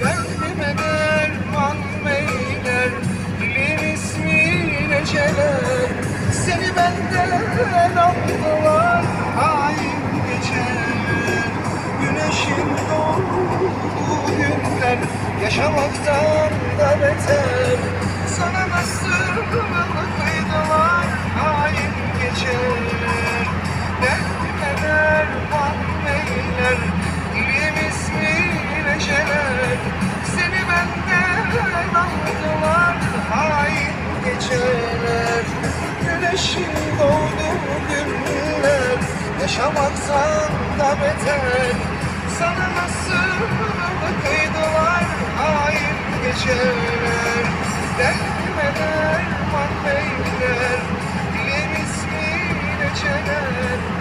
Derdime derman beyler Dilin ismine çeler Seni benden aldılar Hain geceler Güneşin doğduğu günler Yaşamaktan da beter. Sana nasıl kıydılar Güneşin doğduğu günler Yaşamaktan da beter. Sana nasıl kıydılar Hain geceler. Derdime derman beyler. Dilim ismine çeler